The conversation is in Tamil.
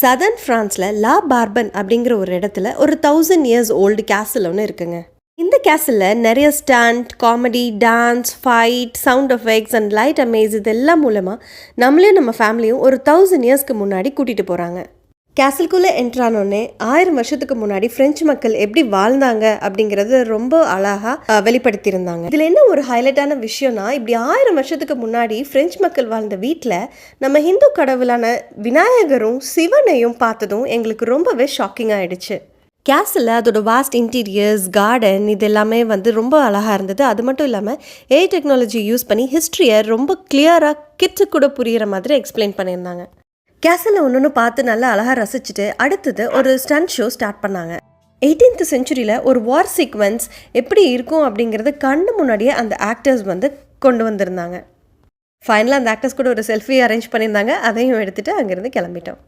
சதர்ன் ஃப்ரான்ஸில் லா பார்பன் அப்படிங்கிற ஒரு இடத்துல ஒரு தௌசண்ட் இயர்ஸ் ஓல்டு கேசல் ஒன்று இருக்குங்க. இந்த கேசலில் நிறைய stunt comedy dance fight sound effects and light amaze இதெல்லாம் மூலமாக நம்மளையும் நம்ம ஃபேமிலியும் ஒரு தௌசண்ட் இயர்ஸ்க்கு முன்னாடி கூட்டிகிட்டு போகிறாங்க கேசல்குள்ளே என்ட்ரானோடனே ஆயிரம் வருஷத்துக்கு முன்னாடி ஃப்ரெஞ்சு மக்கள் எப்படி வாழ்ந்தாங்க அப்படிங்கிறது ரொம்ப அழகாக வெளிப்படுத்தியிருந்தாங்க. இதில் என்ன ஒரு ஹைலைட்டான விஷயம்னா இப்படி ஆயிரம் வருஷத்துக்கு முன்னாடி ஃப்ரெஞ்சு மக்கள் வாழ்ந்த வீட்டில் நம்ம ஹிந்து கடவுளான விநாயகரும் சிவனையும் பார்த்ததும் எங்களுக்கு ரொம்பவே ஷாக்கிங் ஆயிடுச்சு. கேசலில் அதோட வாஸ்ட் இன்டீரியர்ஸ் கார்டன் இது எல்லாமே வந்து ரொம்ப அழகாக இருந்தது. அது மட்டும் இல்லாமல் ஏ டெக்னாலஜி யூஸ் பண்ணி ஹிஸ்ட்ரியை ரொம்ப கிளியராக கிட்ஸு கூட புரிகிற மாதிரி எக்ஸ்பிளைன் பண்ணியிருந்தாங்க. கேசலில் ஒன்று ஒன்று பார்த்து நல்லா அழகாக ரசிச்சுட்டு அடுத்தது ஒரு ஸ்டன்ட் ஷோ ஸ்டார்ட் பண்ணாங்க. எயிட்டீன்த் செஞ்சுரியில் ஒரு வார் சீக்வன்ஸ் எப்படி இருக்கும் அப்படிங்கிறது கண்ணு முன்னாடியே அந்த ஆக்டர்ஸ் வந்து கொண்டு வந்திருந்தாங்க. ஃபைனலாக அந்த ஆக்டர்ஸ் கூட ஒரு செல்ஃபி அரேஞ்ச் பண்ணியிருந்தாங்க. அதையும் எடுத்துகிட்டு அங்கேருந்து கிளம்பிட்டோம்.